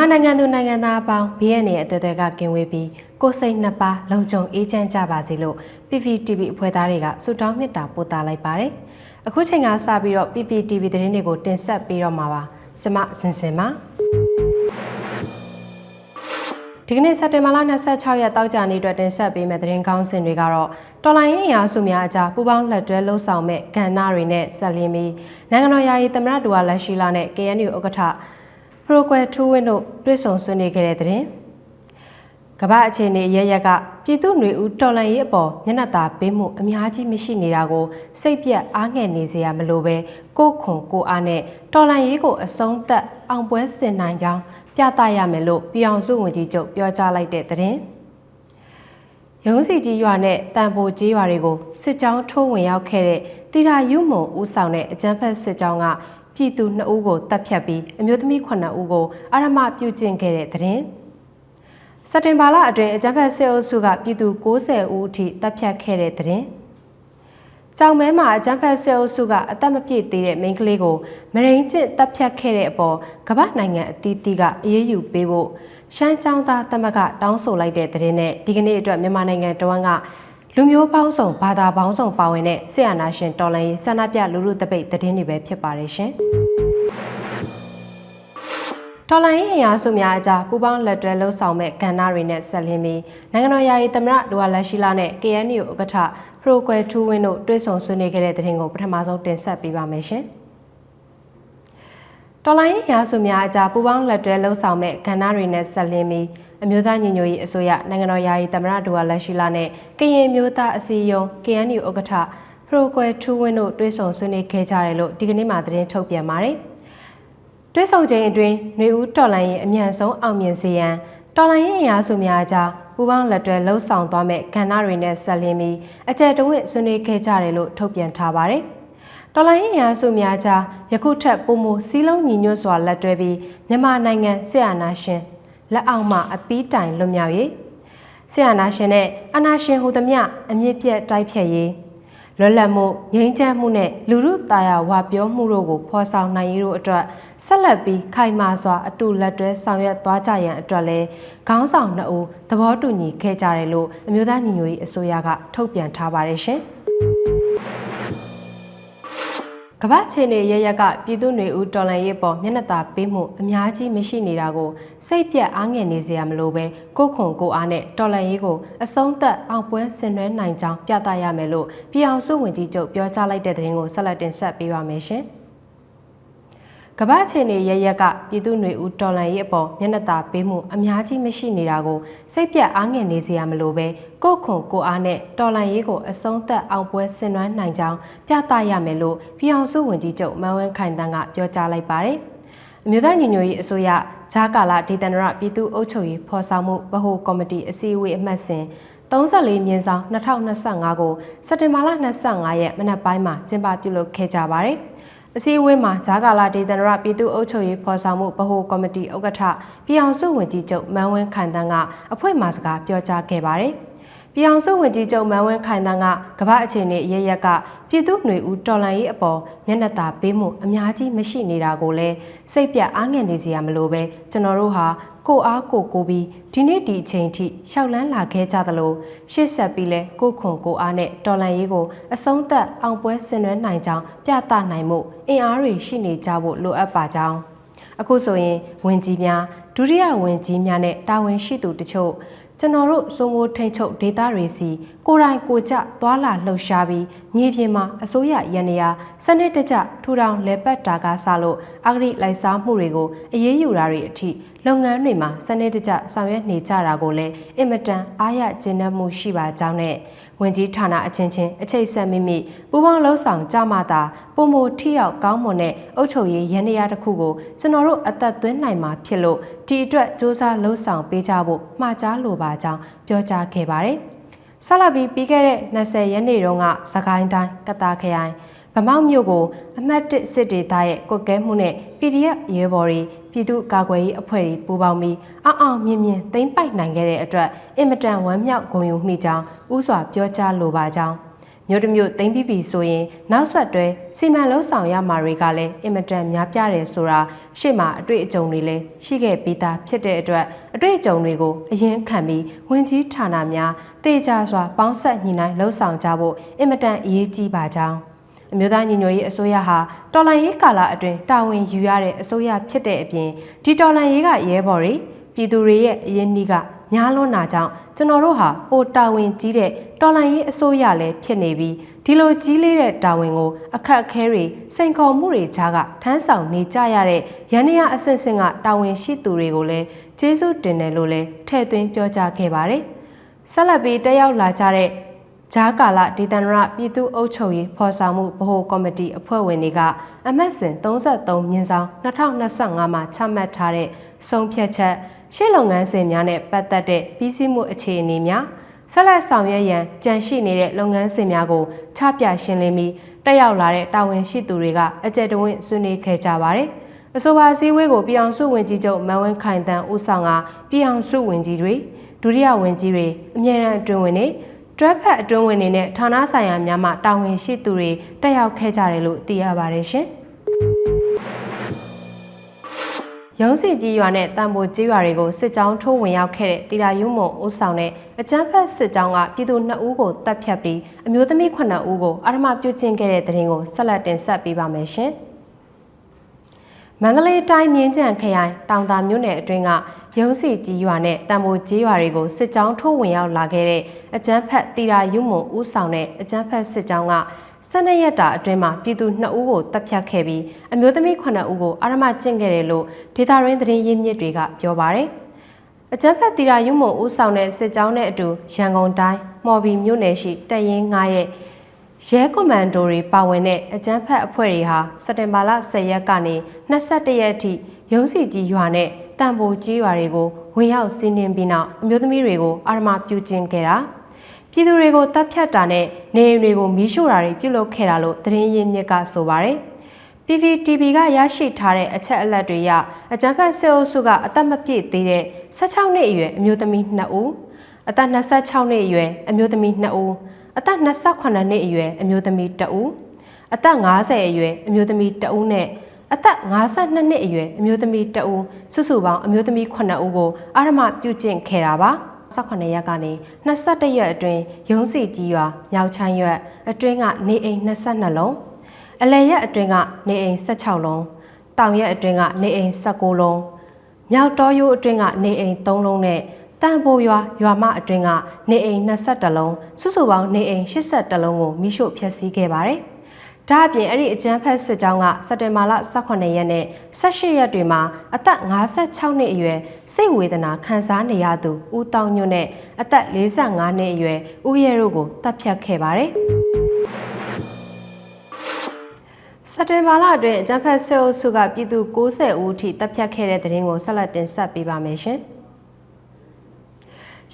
မြန်မာနိုင်ငံသူနိုင်ငံသားအပေါင်းဘေးရန်ရဲ့အသွေးတွေကကင်းဝေးပြီးကိုယ်စိတ်နှစ်ပါးလုံခြုံအေးချမ်းကြပါစေလို့ PPTV အဖွဲ့သားတွေကဆုတောင်းမေတ္တာပို့သလိုက်ပါတယ်။အခုချိန်ကစပြီးတော့ PPTV သတင်းတွေကိုတင်ဆက်ပေးတော့မှာပါ။ကျွန်မစင်စင်ပါ။ဒီကနေ့စက်တင်ဘာလ26ရက်တောက်ကြနေ့အတွက်တင်ဆက်ပေးမယ့်သတင်းကောင်းစင်တွေကတော့တော်လိုင်းရင်အရာစုများအကြားပူးပေါင်းလက်တွဲလှုပ်ဆောင်မဲ့ကဏ္ဍတွေနဲ့ဆက်လင်းပြီးနိုင်ငံတော်ယာယီသမရဒူဝါလက်ရှိလာနဲ့ KNU ဥက္ကဋ္ဌပ ရိုကွယ်ထူးဝင်းတို့တွေ့ဆုံဆွေးနွေးခဲ့တဲ့သတင်းကမ္ဘာအခြေအနေရရက်ကပြည်သူ့ຫນွေဦးတော်လန်ရေးအပေါ်မျက်နှာသာပေးမှုအများကြီးမရှိနေတာကိုစိတ်ပြက်အားငယ်နေစေရမလို့ပဲကိုခွန်ကိုအားနဲ့တော်လန်ရေးကိုအဆုံးသတ်အောင်ပွဲဆင်နိုင်ကြောင်းပြသရမယ်လို့ပြည်အောင်စုဝန်ကြီးချုပ်ပြောကြားလိုက်တဲ့သတင်းရုံးစီကြီးရွာနဲ့တန်ပိုကြီးရွာတွေကိုစစ်ကြောင်းထိုးဝင်ရောက်ခဲ့တဲ့တိရာယုမုံဦးဆောင်တဲ့အကြမ်းဖက်စစ်ကြောင်းက ပြည်သူ2ဦးကိုတပ်ဖြတ်ပြီးအမျိုးသမီး9ဦးကိုအာရမပြုကျင့်ခဲ့တဲ့သတင်းစက်တင်ဘာလအတွင်းအကြမ်းဖက်စစ်အုပ်စုကပြည်သူ90ဦးအထိတပ်ဖြတ်ခဲ့တဲ့သတင်းကြောင်မဲမှာအကြမ်းဖက်စစ်အုပ်စုကအသက်မပြည့်သေးတဲ့မိန်းကလေးကိုမရိန်ကျစ်တပ်ဖြတ်ခဲ့တဲ့အပေါ်ကမ္ဘာနိုင်ငံအသီးသီးကအရေးယူပေးဖို့ရှမ်းကျောင်းသားတမကတောင်းဆိုလိုက်တဲ့သတင်းနဲ့ဒီကနေ့အတွက်မြန်မာနိုင်ငံတဝန်းက လူမျိုးပေါင်းစုံဘာသာပေါင်းစုံပါဝင်တဲ့ဆရာနာရှင်တော်လန်ရေးဆန္ဒပြလူလူတပိတ်သတင်းတွေပဲဖြစ်ပါတယ်ရှင်တော်လိုင်းရေးအရာစုများအကြားပူးပေါင်းလက်တွဲလှုပ်ဆောင်မဲ့ကဏ္ဍတွေနဲ့ဆက်လင်းပြီးနိုင်ငံတော်ယာယီသမရဒူဝါလက်ရှိလာနဲ့ KNU ဥက္ကဋ္ဌပရိုကွယ်ထူးဝင်းတို့တွေ့ဆုံဆွေးနွေးခဲ့တဲ့သတင်းကိုပထမဆုံးတင်ဆက်ပေးပါမယ်ရှင်။ တော်လိုင်းရေးအရာစုများအကြားပူးပေါင်းလက်တွဲလှုပ်ဆောင်မဲ့ကဏ္ဍတွေနဲ့ဆက်လင်းပြီးအမျိုးသားညီညွတ်ရေးအစိုးရနိုင်ငံတော်ယာယီသမရဒူဝါလက်ရှိလာနဲ့ကရင်မျိုးသားအစည်းအရုံး KNU ဥက္ကဋ္ဌပရိုကွယ်ထူးဝင်းတို့တွေ့ဆုံဆွေးနွေးခဲ့ကြတယ်လို့ဒီကနေ့မှသတင်းထုတ်ပြန်ပါတယ်။တွဲဆုံချိန်အတွင်းຫນွေဦးတော်လိုင်းရဲ့အမြန်ဆုံးအောင်မြင်စေရန်တော်လိုင်းရဲ့အရာစုများအကြားပူးပေါင်းလက်တွဲလှုပ်ဆောင်သွားမဲ့ကဏ္ဍတွေနဲ့ဆက်လင်းပြီးအကြက်တဝင့်ဆွေးနွေးခဲ့ကြတယ်လို့ထုတ်ပြန်ထားပါတယ်။ တော်လိုင်းရဲ့အရာစုများအကြားယခုထက်ပုံမစီးလုံးညီညွတ်စွာလက်တွဲပြီးမြန်မာနိုင်ငံစစ်အာဏာရှင်လက်အောက်မှအပီးတိုင်လွတ်မြောက်ရေးဆရာနာရှင်နဲ့အနာရှင်ဟူသမျှအမြင့်ပြတ်တိုက်ဖြတ်ရေးလွတ်လပ်မှုငြိမ်းချမ်းမှုနဲ့လူမှုတာယာဝပြောမှုတို့ကိုဖော်ဆောင်နိုင်ရေးတို့အတွက်ဆက်လက်ပြီးခိုင်မာစွာအတူလက်တွဲဆောင်ရွက်သွားကြရန်အတွက်လည်းခေါင်းဆောင်နှစ်ဦးသဘောတူညီခဲ့ကြတယ်လို့အမျိုးသားညီညွတ်ရေးအစိုးရကထုတ်ပြန်ထားပါတယ်ရှင်။ ကမ္ဘာခြေနေရရက်ကပြည်သူ့နေဦးတော်လန်ရေးပေါ်မျက်နှာသာပေးမှုအများကြီးမရှိနေတာကိုစိတ်ပြက်အားငယ်နေစရာမလိုပဲကိုခွန်ကိုအားနဲ့တော်လန်ရေးကိုအဆုံးသက်အောင်ပွဲဆင်နွှဲနိုင်ကြောင်းပြသရမယ်လို့ပြည်အောင်စုဝင်ကြီးချုပ်ပြောကြားလိုက်တဲ့သတင်းကိုဆက်လက်တင်ဆက်ပေးပါမယ်ရှင်။ ကမ္ဘာခြေနေရရက်ကပြည်သူ့ຫນွေဦးတော်လန်ရေးအပေါ်မျက်နှာသာပေးမှုအများကြီးမရှိနေတာကိုစိတ်ပြတ်အားငယ်နေစေရမလို့ပဲကိုခွန်ကိုအားနဲ့တော်လန်ရေးကိုအဆုံးသက်အောင်ပွဲဆင်နွှမ်းနိုင်ကြောင်းပြသရမယ်လို့ပြည်အောင်စုဝန်ကြီးချုပ်မန်ဝင်းခိုင်တန်းကပြောကြားလိုက်ပါတယ်။အမျိုးသားညီညွတ်ရေးအစိုးရဂျာကာလာဒေသန္တရပြည်သူ့အုပ်ချုပ်ရေးဖော်ဆောင်မှုဗဟိုကော်မတီအစည်းအဝေးအမှတ်စဉ်34မြင်းဆောင်2025ကိုစက်တင်ဘာလ25ရက်မနက်ပိုင်းမှာကျင်းပပြုလုပ်ခဲ့ကြပါတယ်။ အစည်းအဝေးမှာဂျာကာလာဒေသနရပြည်သူ့အုပ်ချုပ်ရေးဖော်ဆောင်မှုဗဟိုကော်မတီဥက္ကဋ္ဌပြည်အောင်စုဝန်ကြီးချုပ်မန်ဝင်းခိုင်တန်းကအဖွဲ့မှစကားပြောကြားခဲ့ပါတယ်။ ပြည်အောင်စုဝန်ကြီးချုပ်မန်ဝင်းခိုင်တန်းကကမ္ဘာအခြေအနေအရရက်ကပြည်သူ့ຫນွေဦးတော်လန်ရေးအပေါ်မျက်နှာသာပေးမှုအများကြီးမရှိနေတာကိုလည်းစိတ်ပြအားငယ်နေစရာမလိုပဲကျွန်တော်တို့ဟာကိုအားကိုကိုပြီးဒီနေ့ဒီအချိန်ထိရှောက်လန်းလာခဲ့ကြသလိုရှေ့ဆက်ပြီးလဲကိုခွန်ကိုအားနဲ့တော်လန်ရေးကိုအဆုံးသက်အောင်ပွဲဆင်နွှဲနိုင်ကြောင်းပြသနိုင်မှုအင်အားတွေရှိနေကြဖို့လိုအပ်ပါကြောင်းအခုဆိုရင်ဝင်ကြီးများဒုတိယဝင်ကြီးများနဲ့တာဝန်ရှိသူတချို့ ကျွန်တော်တို့စိုးမိုးထိန်ချုပ်ဒေတာတွေစီကိုတိုင်ကိုကြသွာလာလှုပ်ရှားပြီးမြေပြင်မှာအစိုးရရန်ရာစနစ်တကျထူထောင်လဲပတ်တာကစလို့အဂရိလိုက်စားမှုတွေကိုအရေးယူတာတွေအထိလုပ်ငန်းတွေမှာစနစ်တကျဆောင်ရွက်နေကြတာကိုလည်းအင်မတန်အားရကျဉ်းနှံ့မှုရှိပါကြောင်းနဲ့ ဝင်ကြီးဌာနအချင်းချင်းအချိတ်ဆက်မိမိပူးပေါင်းလှုပ်ဆောင်ကြမှသာပုံမထိရောက်ကောင်းမွန်တဲ့အုပ်ချုပ်ရေးရန်ရာတစ်ခုကိုကျွန်တော်တို့အသက်သွင်းနိုင်မှာဖြစ်လို့ဒီအတွက်စ조사လှုပ်ဆောင်ပေးကြဖို့မှာကြားလိုပါကြောင်းပြောကြားခဲ့ပါတယ်။ဆက်လက်ပြီးပြီးခဲ့တဲ့20ရက်နေ့တုန်းကစကိုင်းတိုင်းကတာခရိုင် ဗမောက်မြို့ကိုအမှတ်၁စစ်ဒေသရဲ့ကွက်ကဲမှုနဲ့ PDF ရဲဘော်တွေပြည်သူ့ကာကွယ်ရေးအဖွဲ့တွေပူးပေါင်းပြီးအအောင်မြင့်မြင့်သိမ်းပိုက်နိုင်ခဲ့တဲ့အတွက်အင်မတန်ဝမ်းမြောက်ဂုဏ်ယူမိကြောင်းဥစွာပြောကြားလိုပါကြောင်းမြို့တစ်မြို့သိမ်းပြီးပြီဆိုရင်နောက်ဆက်တွဲစီမံလုံးဆောင်ရမှာတွေကလည်းအင်မတန်များပြားတယ်ဆိုတာရှေ့မှာအတွေ့အကြုံတွေလည်းရှိခဲ့ပြီးသားဖြစ်တဲ့အတွက်အတွေ့အကြုံတွေကိုအရင်ခံပြီးဝင်ကြီးဌာနများတေချာစွာပေါင်းဆက်ညီနိုင်လှုပ်ဆောင်ကြဖို့အင်မတန်အရေးကြီးပါကြောင်း အမျိုးသားညီညွတ်ရေးအစိုးရဟာတော်လှန်ရေးကာလအတွင်းတာဝန်ယူရတဲ့အစိုးရဖြစ်တဲ့အပြင်ဒီတော်လှန်ရေးကရဲဘော်တွေပြည်သူတွေရဲ့အရင်နီးကများလွန်းတာကြောင့်ကျွန်တော်တို့ဟာပိုတာဝန်ကြီးတဲ့တော်လှန်ရေးအစိုးရလည်းဖြစ်နေပြီးဒီလိုကြီးလေးတဲ့တာဝန်ကိုအခက်အခဲတွေစိန်ခေါ်မှုတွေကြားကထမ်းဆောင်နေကြရတဲ့ရန်ရအဆင့်ဆင့်ကတာဝန်ရှိသူတွေကိုလည်းကျေးဇူးတင်တယ်လို့လည်းထည့်သွင်းပြောကြားခဲ့ပါတယ်။ဆက်လက်ပြီးတက်ရောက်လာကြတဲ့ ဂျားကာလဒေသန္တရပြည်သူ့အုပ်ချုပ်ရေးဖော်ဆောင်မှုဗဟိုကော်မတီအဖွဲ့ဝင်တွေကအမတ်စဉ်33မြင်းဆောင်2025မှာချမှတ်ထားတဲ့ဆုံးဖြတ်ချက်ရှေ့လုပ်ငန်းစဉ်များနဲ့ပတ်သက်တဲ့ပြီးစီးမှုအခြေအနေများဆက်လက်ဆောင်ရွက်ရန်ကြံရှိနေတဲ့လုပ်ငန်းစဉ်များကိုချပြရှင်းလင်းပြီးတက်ရောက်လာတဲ့တာဝန်ရှိသူတွေကအကြက်တဝင့်ဆွေးနွေးခဲ့ကြပါတယ်။အဆိုပါစည်းဝေးကိုပြည်အောင်စုဝင်ကြီးချုပ်မန်ဝင်းခိုင်တန်းဦးဆောင်ကပြည်အောင်စုဝင်ကြီးတွေဒုတိယဝင်ကြီးတွေအမြဲတမ်းအတွင်းဝင်တွေ တွဲဖက်အတွင်းဝင်တွေနဲ့ဌာနဆိုင်ရာများမှတာဝန်ရှိသူတွေတက်ရောက်ခဲ့ကြတယ်လို့သိရပါတယ်ရှင်။ရုံးစီကြီးရွာနဲ့တန်ဖိုကြီးရွာတွေကိုစစ်ကြောင်းထိုးဝင်ရောက်ခဲ့တဲ့တီတာယုံမုံဦးဆောင်တဲ့အကြမ်းဖက်စစ်ကြောင်းကပြည်သူ2ဦးကိုတပ်ဖြတ်ပြီးအမျိုးသမီး9ဦးကိုအာရမပြုတ်ကျင့်ခဲ့တဲ့တဲ့ရင်ကိုဆက်လက်တင်ဆက်ပေးပါမယ်ရှင်။ မန္တလေးတိုင်းမြင်းကြံခရိုင်တောင်သာမြို့နယ်အတွင်းကရုံးစီကြီးရွာနဲ့တံမိုးကြီးရွာတွေကိုစစ်ကြောင်းထိုးဝင်ရောက်လာခဲ့တဲ့အကြမ်းဖက်တီရာယုံမုံဦးဆောင်တဲ့အကြမ်းဖက်စစ်ကြောင်းက12ရက်တာအတွင်းမှာပြည်သူ2ဦးကိုတပ်ဖြတ်ခဲ့ပြီးအမျိုးသမီး9ဦးကိုအာရမကျင့်ခဲ့တယ်လို့ဒေတာရင်းသတင်းရင်းမြစ်တွေကပြောပါရယ်အကြမ်းဖက်တီရာယုံမုံဦးဆောင်တဲ့စစ်ကြောင်းနဲ့အတူရန်ကုန်တိုင်းမော်ဘီမြို့နယ်ရှိတပ်ရင်း9ရဲ့ ရဲကွန်မန်ဒိုတွေပါဝင်တဲ့အကြမ်းဖက်အဖွဲ့တွေဟာစက်တင်ဘာလ10ရက်ကနေ21ရက်အထိရုံးစီကြီးရွာနဲ့တန်ဖိုကြီးရွာတွေကိုဝင်ရောက်စီးနင်းပြီးနောက်အမျိုးသမီးတွေကိုအာရမပြုကျင့်ခဲ့တာပြည်သူတွေကိုတပ်ဖြတ်တာနဲ့နေအိမ်တွေကိုမီးရှို့တာတွေပြုလုပ်ခဲ့တာလို့သတင်းရင်းမြစ်ကဆိုပါတယ်။ PPTV ကရရှိထားတဲ့အချက်အလက်တွေအရအကြံဖတ်စစ်အုပ်စုကအသက်မပြည့်သေးတဲ့16နှစ်အရွယ်အမျိုးသမီး2ဦးအသက်26နှစ်အရွယ်အမျိုးသမီး2ဦး အသက်28နှစ်အရွယ်အမျိုးသမီး2ဦးအသက်50အရွယ်အမျိုးသမီး2ဦးနဲ့အသက်52နှစ်အရွယ်အမျိုးသမီး2ဦးစုစုပေါင်းအမျိုးသမီး9ဦးကိုအာရမပြုကျင့်ခဲ့တာပါ18ရက်ကနေ21ရက်အတွင်းရုံးစီကြီးရွာမြောက်ချိုင်းရွက်အတွင်းကနေအိမ်22လုံးအလယ်ရက်အတွင်းကနေအိမ်16လုံးတောင်ရက်အတွင်းကနေအိမ်19လုံးမြောက်တော်ရိုးအတွင်းကနေအိမ်3လုံးနဲ့ တန်ဖိုရွာရွာမအတွင်းကနေအိမ်22လုံးစုစုပေါင်းနေအိမ်82လုံးကိုမိရှို့ဖျက်ဆီးခဲ့ပါတယ်။ဒါအပြင်အဲ့ဒီအကြမ်းဖက်စစ်ကြောင်းကစက်တင်ဘာလ18ရက်နဲ့18ရက်တွေမှာအသက်56နှစ်အရွယ်စိတ်ဝေဒနာခံစားနေရသူဦးတောင်ညွန့်နဲ့အသက်45နှစ်အရွယ်ဦးရဲတို့ကိုတပ်ဖြတ်ခဲ့ပါတယ်။စက်တင်ဘာလအတွင်းအကြမ်းဖက်ဆဲအုပ်စုကပြည်သူ90ဦးအထိတပ်ဖြတ်ခဲ့တဲ့တဲ့ရင်ကိုဆက်လက်တင်ဆက်ပေးပါမယ်ရှင်။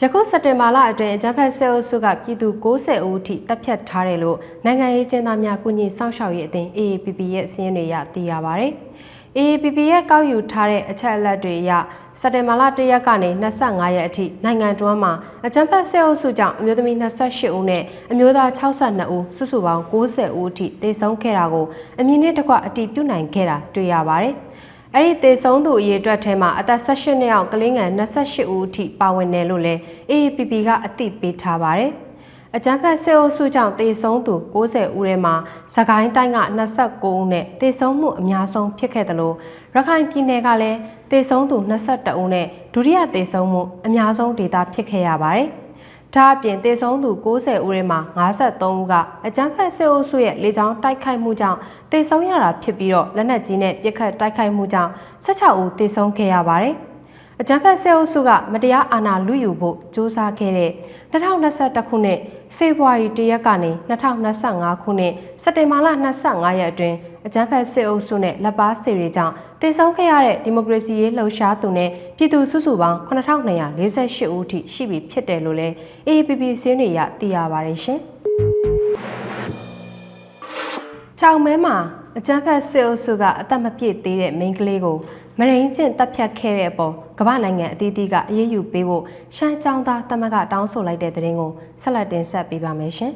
ယခုစက်တင်ဘာလအတွင်းအကြမ်းဖက်ဆဲအုပ်စုကပြည်သူ90ဦးအထိတပ်ဖြတ်ထားတယ်လို့နိုင်ငံရေးကျင်းသားများကုညီစောင့်ရှောက်ရေးအသင်း AAPP ရဲ့စီးရင်တွေရသိရပါဗျ။ AAPP ရဲ့ကောက်ယူထားတဲ့အချက်အလက်တွေအရစက်တင်ဘာလ1ရက်ကနေ25ရက်အထိနိုင်ငံတွင်းမှာအကြမ်းဖက်ဆဲအုပ်စုကြောင့်အမျိုးသမီး28ဦးနဲ့အမျိုးသား62ဦးစုစုပေါင်း90ဦးအထိသေဆုံးခဲ့တာကိုအမည်နဲ့တကွအတည်ပြုနိုင်ခဲ့တာတွေ့ရပါတယ်။ အဲ့ဒီသေဆုံးသူအရေအတွက်ထဲမှာအသက်18နှစ်အောက်ကလေးငယ်28ဦးအထိပါဝင်တယ်လို့လည်း AAPP ကအသိပေးထားပါတယ်။အကြမ်းဖက်စစ်အုပ်စုကြောင့်သေဆုံးသူ90ဦးထဲမှာစကိုင်းတိုင်းက29ဦးနဲ့သေဆုံးမှုအများဆုံးဖြစ်ခဲ့တယ်လို့ရခိုင်ပြည်နယ်ကလည်းသေဆုံးသူ22ဦးနဲ့ဒုတိယသေဆုံးမှုအများဆုံးဒေသဖြစ်ခဲ့ရပါတယ်။ ဒါအပြင်တေဆုံးသူ90ဦးထဲမှာ53ဦးကအကြမ်းဖက်စစ်အုပ်စုရဲ့လေကြောင်းတိုက်ခိုက်မှုကြောင့်တေဆုံးရတာဖြစ်ပြီးတော့လက်နက်ကြီးနဲ့ပစ်ခတ်တိုက်ခိုက်မှုကြောင့်16ဦးတေဆုံးခဲ့ရပါတယ်။ အကြံဖက်ဆဲအုပ်စုကမတရားအာဏာလုယူဖို့စ조사ခဲ့တဲ့2021ခုနှစ်ဖေဖော်ဝါရီ1ရက်ကနေ2025ခုနှစ်စက်တင်ဘာလ25ရက်အတွင်းအကြံဖက်စစ်အုပ်စုနဲ့လက်ပါစီတွေကြောင့်တည်ဆုံခဲ့ရတဲ့ဒီမိုကရေစီရေးလှုပ်ရှားသူနဲ့ပြည်သူစုစုပေါင်း9248ဦးထိရှိပြီဖြစ်တယ်လို့လည်း AAPP စင်းတွေရသိရပါတယ်ရှင်။ကြောင်မဲမှာ အကြမ်းဖက်စစ်အုပ်စုကအသက်မပြည့်သေးတဲ့မိန်းကလေးကိုမရင်းကျင့်တပ်ဖြတ်ခဲ့တဲ့အပေါ်ကမ္ဘာနိုင်ငံအသီးသီးကအရေးယူပေးဖို့ရှမ်းကျောင်းသားတမကတောင်းဆိုလိုက်တဲ့တဲ့ရင်ကိုဆက်လက်တင်ဆက်ပေးပါမယ်ရှင်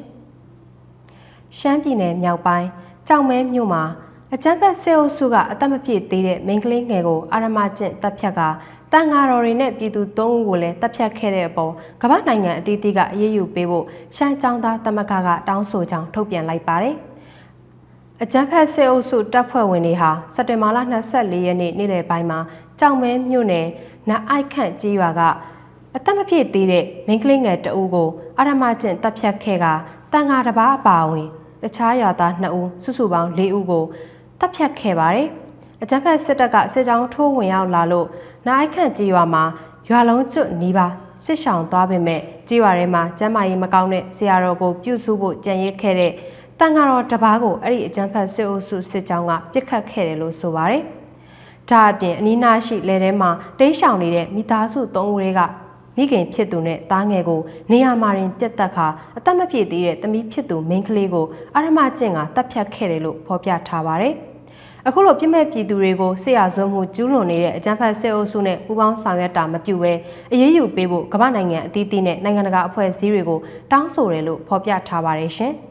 ။ရှမ်းပြည်နယ်မြောက်ပိုင်းကြောက်မဲမြို့မှာအကြမ်းဖက်ဆဲအုပ်စုကအသက်မပြည့်သေးတဲ့မိန်းကလေးငယ်ကိုအာရမကျင့်တပ်ဖြတ်ကတန်ဃာတော်တွေနဲ့ပြည်သူ၃ဦးကိုလည်းတပ်ဖြတ်ခဲ့တဲ့အပေါ်ကမ္ဘာနိုင်ငံအသီးသီးကအရေးယူပေးဖို့ရှမ်းကျောင်းသားသမဂ္ဂကတောင်းဆိုကြောင်းထုတ်ပြန်လိုက်ပါတယ်။ အကြမ်းဖက်စစ်အုပ်စုတပ်ဖွဲ့ဝင်တွေဟာစက်တင်ဘာလ24ရက်နေ့နေ့လယ်ပိုင်းမှာကြောင်မဲမြို့နယ်နအိုက်ခန့်ကြီးရွာကအသက်မပြည့်သေးတဲ့မိန်းကလေးငယ်တအူးကိုအာရမကျင့်တပ်ဖြတ်ခဲ့ကတန်ဃာတစ်ပါးအပါအဝင်တခြားရွာသား2ဦးစုစုပေါင်း4ဦးကိုတပ်ဖြတ်ခဲ့ပါတယ်။အကြမ်းဖက်စစ်တပ်ကစစ်ကြောင်းထိုးဝင်ရောက်လာလို့နိုင်ခန့်ကြီးရွာမှာရွာလုံးကျွတ်နီးပါစစ်ဆောင်သွားပေမဲ့ကြီးရွာထဲမှာကျမ်းမာရေးမကောင်းတဲ့ဆရာတော်ကိုပြုစုဖို့ကြံရစ်ခဲ့တဲ့ တန်ဃာတော်တစ်ပါးကိုအဲ့ဒီအကြမ်းဖက်စစ်အုပ်စုစစ်ကြောင်းကပြစ်ခတ်ခဲ့တယ်လို့ဆိုပါတယ်။ဒါအပြင်အနီးနားရှိလယ်ထဲမှာတိတ်ရှောင်နေတဲ့မိသားစု၃ဦးတွေကမိခင်ဖြစ်သူနဲ့သားငယ်ကိုနေရာမှာရင်ပြက်တက်ခါအသက်မပြည့်သေးတဲ့သမီးဖြစ်သူမိန်းကလေးကိုအာရမကျင့်ကတပ်ဖြတ်ခဲ့တယ်လို့ဖော်ပြထားပါတယ်။အခုလိုပြစ်မဲ့ပြည်သူတွေကိုဆေးရစွမ်းမှုကျူးလွန်နေတဲ့အကြမ်းဖက်ဆဲအုပ်စုနဲ့ပူးပေါင်းဆောင်ရွက်တာမပြုဘဲအရေးယူပေးဖို့ကမ္ဘာနိုင်ငံအသီးသီးနဲ့နိုင်ငံတကာအဖွဲ့အစည်းတွေကိုတောင်းဆိုတယ်လို့ဖော်ပြထားပါတယ်ရှင်။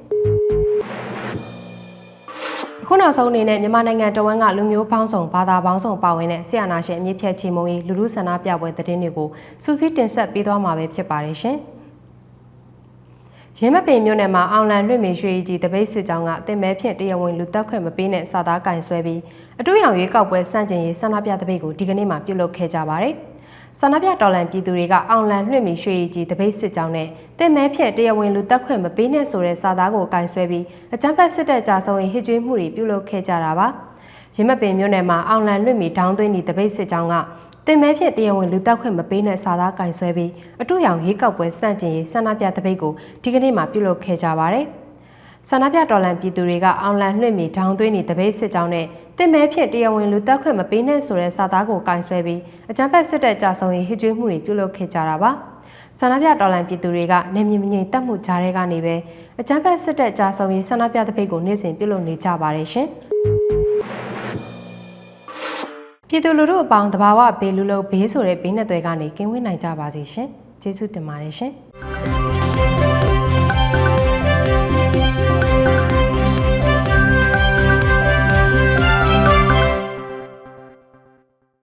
ခုနောက်ဆုံးအနေနဲ့မြန်မာနိုင်ငံတဝန်းကလူမျိုးပေါင်းစုံဘာသာပေါင်းစုံပါဝင်တဲ့ဆရာနာရှင်အမြင့်ဖြတ်ချီမုံကြီးလူလူဆန္ဒပြပွဲသတင်းတွေကိုစူးစီးတင်ဆက်ပေးသွားမှာပဲဖြစ်ပါတယ်ရှင်။ရင်းမပင်မြို့နယ်မှာအောင်လန်လွှင့်မေရွှေကြီးတပိတ်စစ်ကြောင်းကအတင်မဲဖြင့်တရားဝင်လူတက်ခွင့်မပေးတဲ့စာသားကင်ဆွဲပြီးအတူရောင်ရွေးကောက်ပွဲစန့်ကျင်ရေးဆန္ဒပြတပိတ်ကိုဒီကနေ့မှပြုလုပ်ခဲ့ကြပါတယ်။ ဆန္ဒပြတော်လှန်ပြည်သူတွေကအောင်လန်လွှင့်မေရွှေကြီးတပိတ်စစ်ကြောင်းနဲ့တင်မဲဖြင့်တရားဝင်လူတက်ခွင့်မပေးနဲ့ဆိုတဲ့စာသားကိုကင်ဆွဲပြီးအကြမ်းဖက်စစ်တပ်ကြာဆုံးရေးဟစ်ကြွေးမှုတွေပြုလုပ်ခဲ့ကြတာပါ။ရင်းမပင်မြို့နယ်မှာအောင်လန်လွှင့်မေဒေါင်းသွင်းဒီတပိတ်စစ်ကြောင်းကတင်မဲဖြစ်တရားဝင်လူတက်ခွင့်မပေးတဲ့စာသားကင်ဆွဲပြီးအတူရောင်ရေးကောက်ပွဲစန့်ကျင်ရေးဆန္ဒပြတပိတ်ကိုဒီကနေ့မှပြုလုပ်ခဲ့ကြပါတယ်။ ဆန္ဒပြတော်လှန်ပြည်သူတွေကအောင်လန်လွှင့်မီဒေါင်းသွင်းနေတပိတ်စစ်ကြောင်းနဲ့တင်မဲဖြစ်တရားဝင်လူတက်ခွင့်မပေးနဲ့ဆိုတဲ့စာသားကိုကင်ဆွဲပြီးအကြမ်းဖက်စစ်တပ်ကြာဆုံးရေးဟစ်ကြွေးမှုတွေပြုလုပ်ခဲ့ကြတာပါ။ဆန္ဒပြတော်လှန်ပြည်သူတွေကနေမြင့်မငိမ်တက်မှုကြားထဲကနေပဲအကြမ်းဖက်စစ်တပ်ကြာဆုံးရေးဆန္ဒပြတပိတ်ကိုနေ့စဉ်ပြုလုပ်နေကြပါတယ်ရှင်။ပြည်သူလူထုအပေါင်းတဘာဝဘေးလူလုံးဘေးဆိုတဲ့ဘေးနဲ့တွေကနေကင်းဝေးနိုင်ကြပါစေရှင်။ကျေးဇူးတင်ပါတယ်ရှင်။